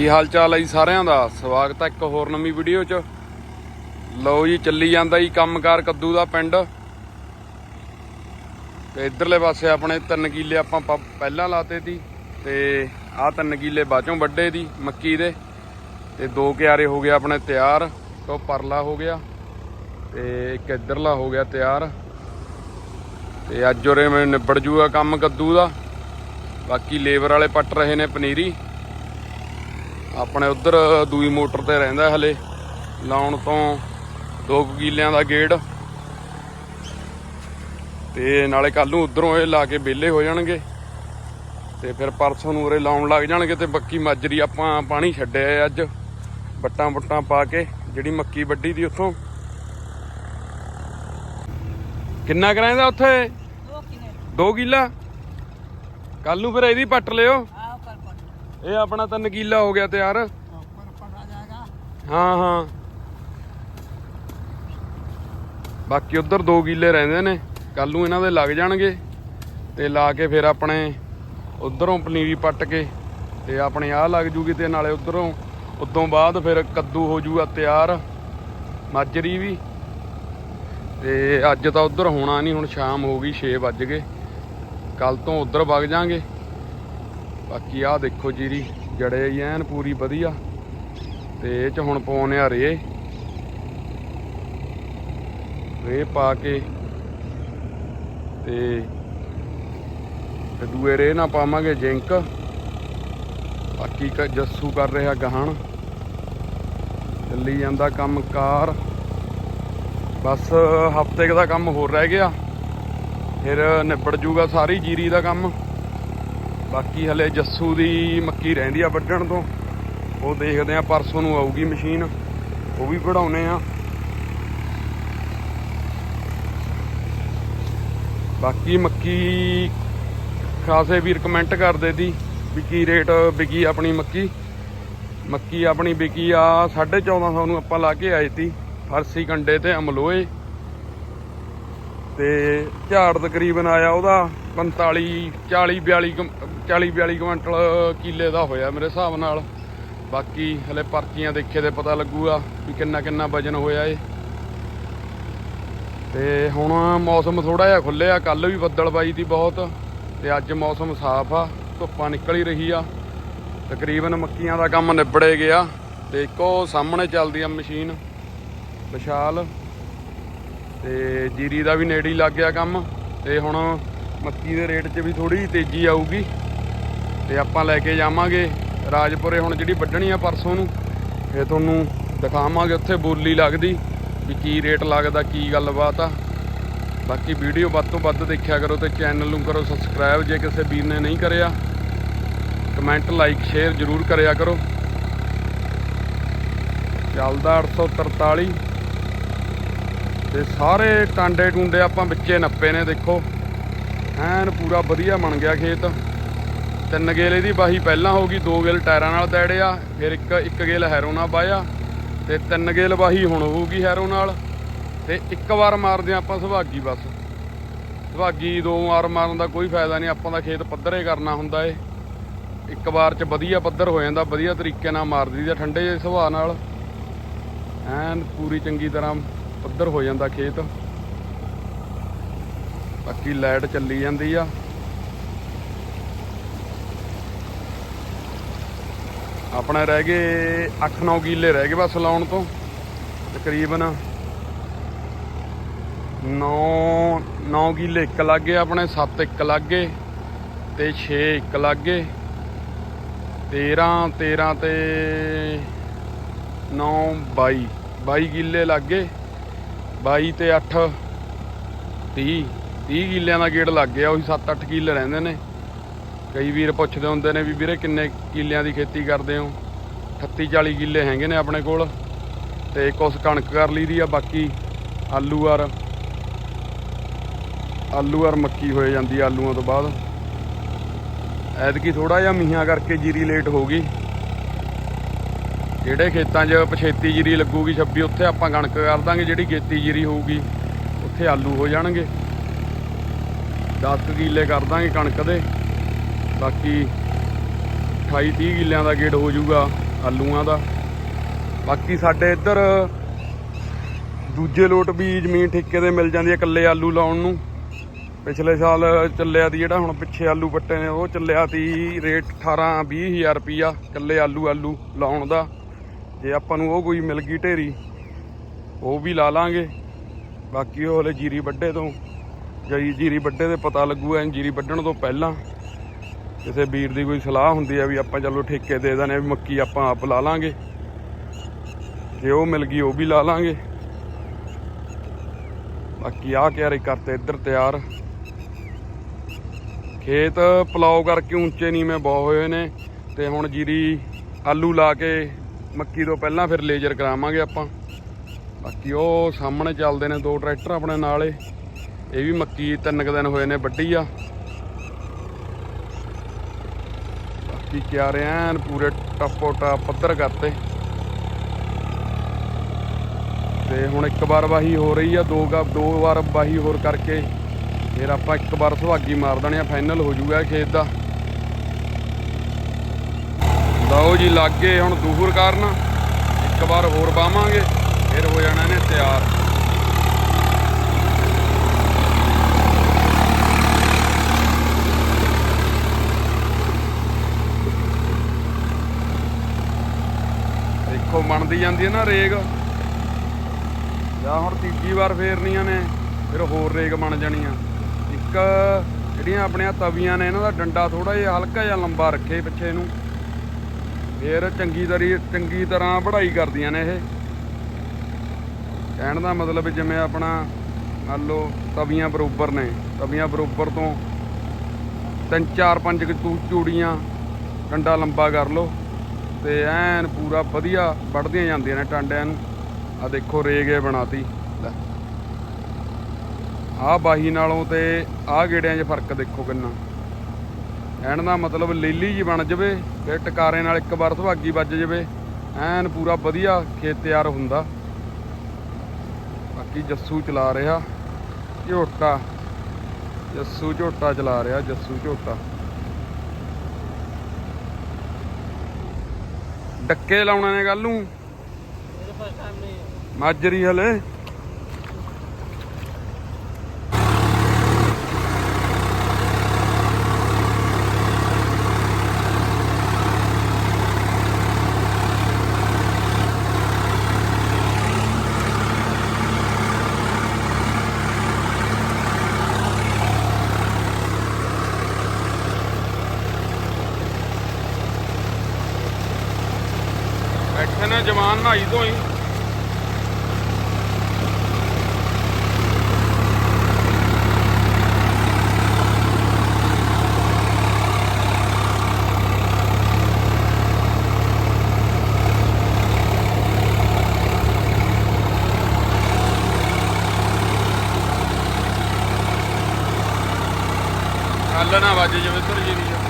ਕੀ ਹਾਲ ਚਾਲ ਹੈ ਜੀ ਸਾਰਿਆਂ ਦਾ? ਸਵਾਗਤ ਹੈ ਇੱਕ ਹੋਰ ਨਵੀਂ ਵੀਡੀਓ 'ਚ। ਲਓ ਜੀ, ਚੱਲੀ ਜਾਂਦਾ ਜੀ ਕੰਮਕਾਰ ਕੱਦੂ ਦਾ ਪਿੰਡ। ਤੇ ਇਧਰਲੇ ਪਾਸੇ ਆਪਣੇ ਤਿੰਨ ਕਿੱਲੇ ਆਪਾਂ ਪ- ਪਹਿਲਾਂ ਲਾਤੇ ਸੀ ਤੇ ਆਹ ਤਿੰਨ ਕਿੱਲੇ ਬਾਚੋਂ ਵੱਡੇ ਦੀ ਮੱਕੀ ਦੇ। ਤੇ ਦੋ ਕਿਆਰੇ ਹੋ ਗਏ ਆਪਣੇ ਤਿਆਰ ਤੋਂ ਪਰਲਾ ਹੋ ਗਿਆ ਤੇ ਇੱਕ ਇਧਰਲਾ ਹੋ ਗਿਆ ਤਿਆਰ। ਤੇ ਅੱਜ ਉਰੇ ਮੈਂ ਨਿਬੜ ਜੂਗਾ ਕੰਮ ਕੱਦੂ ਦਾ। ਬਾਕੀ ਲੇਬਰ ਵਾਲੇ ਪੱਟ ਰਹੇ ਨੇ ਪਨੀਰੀ। ਆਪਣੇ ਉਧਰ ਦੂਈ ਮੋਟਰ ਤੇ ਰਹਿੰਦਾ ਹਲੇ। ਲਾਉਣ ਤੋਂ 2 ਕਿੱਲਿਆਂ ਦਾ ਗੇੜ। ਤੇ ਨਾਲੇ ਕੱਲ ਨੂੰ ਉਧਰੋਂ ਇਹ ਲਾ ਕੇ ਵਿਹਲੇ ਹੋ ਜਾਣਗੇ। ਤੇ ਫਿਰ ਪਰਸੋਂ ਨੂੰ ਉਰੇ ਲਾਉਣ ਲੱਗ ਜਾਣਗੇ ਤੇ ਬੱਕੀ ਮਾਜਰੀ ਆਪਾਂ ਪਾਣੀ ਛੱਡਿਆ ਅੱਜ। ਬੱਟਾਂ ਬੱਟਾਂ ਪਾ ਕੇ ਜਿਹੜੀ ਮੱਕੀ ਵੱਡੀ ਦੀ ਉੱਥੋਂ। ਕਿੰਨਾ ਕਰਾਂਦਾ ਉੱਥੇ? ਦੋ ਕਿਨੇ 2 ਕਿੱਲਾ? ਕੱਲ ਨੂੰ ਫਿਰ ਇਹਦੀ ਪੱਟ ਲਿਓ। ਇਹ ਆਪਣਾ ਤਾਂ ਨਕੀਲਾ ਹੋ ਗਿਆ ਤਿਆਰ। ਹਾਂ ਹਾਂ। ਬਾਕੀ ਉਧਰ ਦੋ ਗੀਲੇ ਰਹਿੰਦੇ ਨੇ। ਕੱਲ ਨੂੰ ਇਹਨਾਂ ਦੇ ਲੱਗ ਜਾਣਗੇ। ਤੇ ਲਾ ਕੇ ਫਿਰ ਆਪਣੇ ਉਧਰੋਂ ਪਨੀਰੀ ਪੱਟ ਕੇ ਤੇ ਆਪਣੇ ਆਹ ਲੱਗ ਜੂਗੀ ਤੇ ਨਾਲੇ ਉਧਰੋਂ। ਉਦੋਂ ਬਾਅਦ ਫਿਰ ਕੱਦੂ ਹੋ ਜੂਗਾ ਤਿਆਰ। ਮਾਜਰੀ ਵੀ। ਤੇ ਅੱਜ ਤਾਂ ਉਧਰ ਹੋਣਾ ਨਹੀਂ, ਹੁਣ ਸ਼ਾਮ ਹੋ ਗਈ 6 ਵੱਜ ਗਏ। ਕੱਲ ਤੋਂ ਉਧਰ ਵਗ ਜਾਾਂਗੇ। ਬਾਕੀ ਆਹ ਦੇਖੋ ਜੀਰੀ ਜੜੇ ਐਨ ਪੂਰੀ ਵਧੀਆ। ਤੇ ਇਹ ਚ ਹੁਣ ਪਾਉਨੇ ਆ ਰੇ ਰੇ ਪਾ ਕੇ ਤੇ ਤੇ ਦੂਏ ਰੇ ਨਾ ਪਾਵਾਂਗੇ ਜਿੰਕ। ਬਾਕੀ ਕ ਜੱਸੂ ਕਰ ਰਿਹਾ ਗਹਣ। ਚੱਲੀ ਜਾਂਦਾ ਕੰਮ ਕਾਰ। ਬਸ ਹਫ਼ਤੇ ਦਾ ਕੰਮ ਹੋਰ ਰਹਿ ਗਿਆ। ਫਿਰ ਨਿਬੜ ਜੂਗਾ ਸਾਰੀ ਜੀਰੀ ਦਾ ਕੰਮ। ਬਾਕੀ ਹਲੇ ਜੱਸੂ ਦੀ ਮੱਕੀ ਰਹਿੰਦੀ ਆ ਵੱਢਣ ਤੋਂ। ਉਹ ਦੇਖਦੇ ਆ, ਪਰਸੋਂ ਨੂੰ ਆਊਗੀ ਮਸ਼ੀਨ। ਉਹ ਵੀ ਵਢਾਉਨੇ ਆ। ਬਾਕੀ ਮੱਕੀ ਖਾਸੇ ਵੀਰ ਕਮੈਂਟ ਕਰਦੇ ਸੀ ਵੀ ਕੀ ਰੇਟ ਵਿਕੀ ਆਪਣੀ ਮੱਕੀ। ਮੱਕੀ ਆਪਣੀ ਵਿਕੀ ਆ 1450 ਨੂੰ ਆਪਾਂ ਲਾ ਕੇ ਆਏ ਤੀ ਫਰਸੀ ਕੰਡੇ ਤੇ ਅਮਲੋਏ। ਤੇ ਝਾੜ ਤਕਰੀਬਨ ਆਇਆ ਉਹਦਾ 45 40 42 ਕੁ- 40 42 ਕੁਇੰਟਲ ਕਿੱਲੇ ਦਾ ਹੋਇਆ ਮੇਰੇ ਹਿਸਾਬ ਨਾਲ। ਬਾਕੀ ਹਲੇ ਪਰਚੀਆਂ ਦੇਖੇ ਤੇ ਪਤਾ ਲੱਗੂਗਾ ਵੀ ਕਿੰਨਾ ਕਿੰਨਾ ਵਜਨ ਹੋਇਆ ਏ। ਤੇ ਹੁਣ ਮੌਸਮ ਥੋੜਾ ਜਿਹਾ ਖੁੱਲਿਆ ਕੱਲ ਵੀ ਬੱਦਲ ਬੱਦਲਬਾਈ ਦੀ ਬਹੁਤ ਤੇ ਅੱਜ ਮੌਸਮ ਸਾਫ਼ ਆ, ਧੁੱਪਾਂ ਨਿਕਲ ਹੀ ਰਹੀ ਆ। ਤਕਰੀਬਨ ਮੱਕੀਆਂ ਦਾ ਕੰਮ ਨਿਬੜੇ ਗਿਆ ਤੇ ਇੱਕੋ ਸਾਹਮਣੇ ਚੱਲਦੀ ਆ ਮਸ਼ੀਨ, ਵਿਸ਼ਾਲ। ਤੇ ਜੀਰੀ ਦਾ ਵੀ ਨੇੜੇ ਲੱਗ ਗਿਆ ਕੰਮ ਤੇ ਹੁਣ ਮੱਕੀ ਦੇ ਰੇਟ 'ਚ ਵੀ ਥੋੜੀ ਤੇਜ਼ੀ ਆਊਗੀ। ਤੇ ਆਪਾਂ ਲੈ ਕੇ ਜਾਵਾਂਗੇ ਰਾਜਪੁਰੇ ਹੁਣ ਜਿਹੜੀ ਵੱਢਣੀ ਆ ਪਰਸੋਂ ਨੂੰ, ਇਹ ਤੁਹਾਨੂੰ ਦਿਖਾਵਾਂਗੇ ਉੱਥੇ ਬੋਲੀ ਲੱਗਦੀ ਵੀ ਕੀ ਰੇਟ ਲੱਗਦਾ, ਕੀ ਗੱਲਬਾਤ ਆ। ਬਾਕੀ ਵੀਡੀਓ ਵੱਧ ਤੋਂ ਵੱਧ ਦੇਖਿਆ ਕਰੋ ਤੇ ਚੈਨਲ ਨੂੰ ਕਰੋ ਸਬਸਕ੍ਰਾਈਬ ਜੇ ਕਿਸੇ ਵੀਰ ਨੇ ਨਹੀਂ ਕਰਿਆ। ਕਮੈਂਟ, ਲਾਈਕ, ਸ਼ੇਅਰ ਜ਼ਰੂਰ ਕਰਿਆ ਕਰੋ। ਚੱਲਦਾ 843 ਤੇ ਸਾਰੇ ਟਾਂਡੇ ਟੁੰਡੇ ਆਪਾਂ ਵਿੱਚੇ ਨੱਪੇ ਨੇ ਦੇਖੋ। ਐਨ ਪੂਰਾ ਵਧੀਆ ਬਣ ਗਿਆ ਖੇਤ। ਤਿੰਨ ਗੇਲ ਇਹਦੀ, ਬਾਹੀ ਪਹਿਲਾਂ ਹੋ ਗਈ, ਦੋ ਗੇਲ ਟਾਇਰਾਂ ਨਾਲ ਦੈੜਿਆ ਫਿਰ ਇੱਕ ਇੱਕ ਗੇਲ ਹੈਰੋ ਨਾਲ ਵਾਇਆ ਤੇ ਤਿੰਨ ਗੇਲ ਬਾਹੀ ਹੁਣ ਹੋਊਗੀ ਹੈਰੋ ਨਾਲ, ਤੇ ਇੱਕ ਵਾਰ ਮਾਰਦੇ ਆਪਾਂ ਸੁਭਾਗੀ ਬਸ। ਸੁਭਾਗੀ ਦੋ ਵਾਰ ਮਾਰਨ ਦਾ ਕੋਈ ਫਾਇਦਾ ਨਹੀਂ, ਆਪਾਂ ਦਾ ਖੇਤ ਪੱਧਰੇ ਕਰਨਾ ਹੁੰਦਾ ਏ। ਇੱਕ ਵਾਰ ਚ ਵਧੀਆ ਪੱਧਰ ਹੋ ਜਾਂਦਾ, ਵਧੀਆ ਤਰੀਕੇ ਨਾਲ ਮਾਰ ਦਈਦਾ ਠੰਡੇ ਜਿਹੇ ਸੁਭਾਅ ਨਾਲ। ਐਨ ਪੂਰੀ ਚੰਗੀ ਤਰ੍ਹਾਂ ਪੱਧਰ ਹੋ ਜਾਂਦਾ ਖੇਤ। ਬਾਕੀ ਲਾਈਟ ਚੱਲੀ ਜਾਂਦੀ ਆ। ਆਪਣੇ ਰਹਿ ਗਏ 8-9 ਕਿੱਲੇ ਰਹਿ ਗਏ ਬਸ ਲਾਉਣ ਤੋਂ, ਤਕਰੀਬਨ 9 9 ਕਿੱਲੇ ਇੱਕ ਲੱਗ ਗਏ ਆਪਣੇ 7 ਇੱਕ ਲੱਗ ਗਏ ਤੇ 6 ਇੱਕ ਲੱਗ ਗਏ 13 13 ਤੇ 9 22 22 ਕਿੱਲੇ ਲੱਗ ਗਏ 22 ਤੇ 8 30 30 ਕਿੱਲਿਆਂ ਦਾ ਗੇੜ ਲੱਗ ਗਿਆ, ਉਹੀ 7-8 ਕਿੱਲੇ ਰਹਿੰਦੇ ਨੇ। ਕਈ ਵੀਰ ਪੁੱਛਦੇ ਹੁੰਦੇ ਨੇ ਵੀ ਵੀਰੇ ਕਿੰਨੇ ਕਿੱਲਿਆਂ ਦੀ ਖੇਤੀ ਕਰਦੇ ਹੋ? 38 40 ਕਿੱਲੇ ਹੈਗੇ ਨੇ ਆਪਣੇ ਕੋਲ। ਤੇ ਕੁਛ ਕਣਕ ਕਰ ਲਈ ਦੀ ਆ, ਬਾਕੀ ਆਲੂ ਆਰ ਆਲੂ ਆਰ ਮੱਕੀ ਹੋਏ ਜਾਂਦੀ ਆਲੂਆਂ ਤੋਂ ਬਾਅਦ। ਐਤਕੀ ਥੋੜਾ ਜਿਹਾ ਮੀਂਹਾਂ ਕਰਕੇ ਜੀਰੀ ਲੇਟ ਹੋ ਗਈ। ਜਿਹੜੇ ਖੇਤਾਂ 'ਚ ਪਛੇਤੀ ਜੀਰੀ ਲੱਗੂਗੀ 26 ਉੱਥੇ ਆਪਾਂ ਕਣਕ ਕਰ ਦਾਂਗੇ, ਜਿਹੜੀ ਖੇਤੀ ਜੀਰੀ ਹੋਊਗੀ, ਉੱਥੇ ਆਲੂ ਹੋ ਜਾਣਗੇ। 10 ਕਿੱਲੇ ਕਰ ਦਾਂਗੇ ਕਣਕ ਦੇ। ਬਾਕੀ 28 30 ਕਿੱਲਿਆਂ ਦਾ ਗੇਟ ਹੋ ਜਾਊਗਾ ਆਲੂਆਂ ਦਾ। ਬਾਕੀ ਸਾਡੇ ਇੱਧਰ ਦੂਜੇ ਲੋਟ ਵੀ ਜ਼ਮੀਨ ਠੇਕੇ ਤੇ ਮਿਲ ਜਾਂਦੀ ਹੈ ਇਕੱਲੇ ਆਲੂ ਲਾਉਣ ਨੂੰ। ਪਿਛਲੇ ਸਾਲ ਚੱਲਿਆ ਦੀ ਜਿਹੜਾ, ਹੁਣ ਪਿੱਛੇ ਆਲੂ ਪੱਟੇ ਨੇ, ਉਹ ਚੱਲਿਆ ਦੀ ਰੇਟ 18 20000 ਰੁਪਿਆ ਇਕੱਲੇ ਆਲੂ ਆਲੂ ਲਾਉਣ ਦਾ। ਜੇ ਆਪਾਂ ਨੂੰ ਉਹ ਕੋਈ ਮਿਲ ਗਈ ਢੇਰੀ, ਉਹ ਵੀ ਲਾ ਲਾਂਗੇ। ਬਾਕੀ ਉਹ ਹਲੇ ਜੀਰੀ ਵੱਡੇ ਤੋਂ। ਜਈ ਜੀਰੀ ਵੱਡੇ ਦੇ ਪਤਾ ਲੱਗੂਗਾ ਜੀਰੀ ਵੱਢਣ ਤੋਂ ਪਹਿਲਾਂ। ਕਿਸੇ ਵੀਰ ਦੀ ਕੋਈ ਸਲਾਹ ਹੁੰਦੀ ਆ ਵੀ ਆਪਾਂ ਚਲੋ ਠੇਕੇ ਦੇ ਦਨੇ ਵੀ ਮੱਕੀ ਆਪਾਂ ਆਪ ਲਾ ਲਾਂਗੇ। ਜੇ ਉਹ ਮਿਲ ਗਈ, ਉਹ ਵੀ ਲਾ ਲਾਂਗੇ। ਬਾਕੀ ਆ ਕਿਆਰੇ ਕਰਤੇ, ਇੱਧਰ ਤਿਆਰ। ਖੇਤ ਪਲਾਉ ਕਰਕੇ ਉੱਚੇ ਨੀਵੇਂ ਬਹੁ ਹੋਏ ਨੇ ਤੇ ਹੁਣ ਜੀਰੀ ਆਲੂ ਲਾ ਕੇ ਮੱਕੀ ਤੋਂ ਪਹਿਲਾਂ ਫਿਰ ਲੇਜ਼ਰ ਕਰਾਵਾਂਗੇ ਆਪਾਂ। ਬਾਕੀ ਉਹ ਸਾਹਮਣੇ ਚੱਲਦੇ ਨੇ ਦੋ ਟਰੈਕਟਰ ਆਪਣੇ ਨਾਲੇ। ਇਹ ਵੀ ਮੱਕੀ ਤਿੰਨ ਕੁ ਦਿਨ ਹੋਏ ਨੇ ਵੱਡੀ ਆ। ਕਿਆ ਕਿਆਰੇ ਐਨ ਪੂਰੇ ਟੱਪੋ ਟੱਪ ਪੱਧਰ ਕਰਤੇ। ਤੇ ਹੁਣ ਇੱਕ ਵਾਰ ਵਾਹੀ ਹੋ ਰਹੀ ਆ, ਦੋ ਗਾ- ਦੋ ਵਾਰ ਵਾਹੀ ਹੋਰ ਕਰਕੇ ਫਿਰ ਆਪਾਂ ਇੱਕ ਵਾਰ ਸੁਹਾਗੀ ਮਾਰ ਦੇਣੇ ਆ ਫਾਈਨਲ ਹੋ ਜਾਊਗਾ ਖੇਤ ਦਾ। ਲਓ ਜੀ, ਲੱਗੇ ਹੁਣ ਦੂਹਰ ਕਾਰਨ। ਇੱਕ ਵਾਰ ਹੋਰ ਬਾਵਾਂਗੇ ਫਿਰ ਹੋ ਜਾਣਾ ਇਹਨੇ ਤਿਆਰ। ਦੇਖੋ, ਬਣਦੀ ਜਾਂਦੀ ਹੈ ਨਾ ਰੇਗ। ਜਾਂ ਹੁਣ ਤੀਜੀ ਵਾਰ ਫੇਰਨੀਆਂ ਨੇ, ਫਿਰ ਹੋਰ ਰੇਗ ਬਣ ਜਾਣੀਆਂ। ਇੱਕ ਜਿਹੜੀਆਂ ਆਪਣੀਆਂ ਤਵੀਆਂ ਨੇ, ਇਹਨਾਂ ਦਾ ਡੰਡਾ ਥੋੜਾ ਜਿਹਾ ਹਲਕਾ ਜਿਹਾ ਲੰਬਾ ਰੱਖੇ ਪਿੱਛੇ ਨੂੰ ਫਿਰ ਚੰਗੀ ਤਰੀ, ਚੰਗੀ ਤਰ੍ਹਾਂ ਵਢਾਈ ਕਰਦੀਆਂ ਨੇ ਇਹ। ਕਹਿਣ ਦਾ ਮਤਲਬ ਜਿਵੇਂ ਆਪਣਾ, ਮੰਨ ਲਓ, ਤਵੀਆਂ ਬਰੋਬਰ ਨੇ। ਤਵੀਆਂ ਬਰੋਬਰ ਤੋਂ ਤਿੰਨ ਚਾਰ ਪੰਜ ਕੁ ਚੂ- ਚੂੜੀਆਂ ਡੰਡਾ ਲੰਬਾ ਕਰ ਲਓ। ਤੇ ਐਨ ਪੂਰਾ ਵਧੀਆ ਵੱਢਦੀਆਂ ਜਾਂਦੀਆਂ ਨੇ ਟਾਂਡਿਆਂ ਨੂੰ। ਆ ਦੇਖੋ, ਰੇਗੇ ਬਣਾਤੀ। ਲੈ। ਆਹ ਬਾਹੀ ਨਾਲੋਂ ਤੇ ਆਹ ਗੇੜਿਆਂ 'ਚ ਫ਼ਰਕ ਦੇਖੋ ਕਿੰਨਾ। ਐਨ ਦਾ ਮਤਲਬ ਲੀਲੀ ਜੀ ਬਣ ਜਵੇ ਤੇ ਟਕਾਰੇ ਨਾਲ ਇੱਕ ਵਾਰ ਸੁਹਾਗੀ ਵੱਜ ਜਵੇ। ਐਨ ਪੂਰਾ ਵਧੀਆ ਖੇਤ ਤਿਆਰ ਹੁੰਦਾ। ਬਾਕੀ ਜੱਸੂ ਚਲਾ ਰਿਹਾ। ਝੋਟਾ। ਜੱਸੂ ਝੋਟਾ ਚਲਾ ਰਿਹਾ, ਜੱਸੂ ਝੋਟਾ। ਟੱਕੇ ਲਾਉਣੇ ਨੇ ਕੱਲ ਨੂੰ। ਮਾਜਰੀ ਹਲੇ। ਬੈਠੇ ਨੇ ਜਵਾਨ ਨਹਾਈ ਧੋਈ ਕੱਲ ਨਾ ਵੱਜ ਜਾਵੇ ਤੁਰ ਜੀ ਦੀ